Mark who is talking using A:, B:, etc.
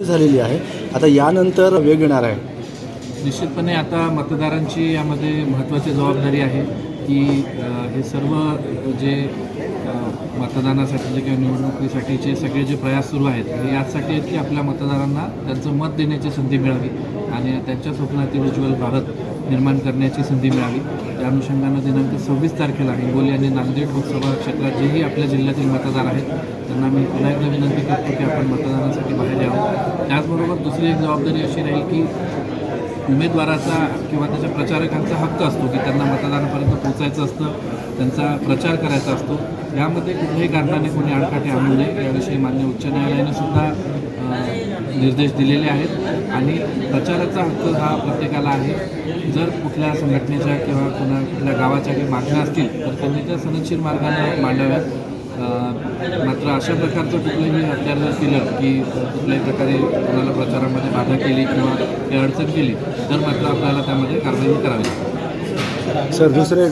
A: झालेली आहे. आता यानंतर वेग येणार आहे.
B: निश्चितपणे आता मतदारांची यामध्ये महत्त्वाची जबाबदारी आहे की हे सर्व जे मतदानासाठी मतदानासाठीचे किंवा निवडणुकीसाठीचे सगळे जे प्रयास सुरू आहेत हे याचसाठी आहेत की आपल्या मतदारांना त्यांचं मत देण्याची संधी मिळावी आणि त्यांच्या स्वप्नातील उज्ज्वल भारत निर्माण करण्याची संधी मिळावी. त्या अनुषंगानं दिनांक सव्वीस तारखेला हिंगोली आणि नांदेड लोकसभा क्षेत्रात जेही आपल्या जिल्ह्यातील मतदार आहेत त्यांना मी पुन्हा एकदा विनंती करतो की आपण मतदानासाठी बाहेर यावं. त्याचबरोबर दुसरी एक जबाबदारी अशी राहील की उमेदवाराचा किंवा त्याच्या प्रचारकांचा हक्क असतो की त्यांना मतदानापर्यंत पोचायचं असतं त्यांचा प्रचार करायचा असतो. यामध्ये कुठल्याही कारणाने कोणी आडकाठी आणू नये. याविषयी मान्य उच्च न्यायालयाने सुद्धा निर्देश दिलेले आहेत. आणि प्रचाराचा हक्क हा प्रत्येकाला आहे. जर कुठल्या संघटनेच्या किंवा कुणा कुठल्या गावाच्या काही मागण्या असतील तर त्यांनी त्या सनदशीर मार्गाने मांडाव्यात. मात्र अशा प्रकारचं कुठलंही हत्यार जर केलं की कुठल्याही प्रकारे कोणाला प्रचारामध्ये बाधा केली किंवा काही अडचण केली तर मात्र आपल्याला त्यामध्ये कारवाई करावी
A: सर दुसरे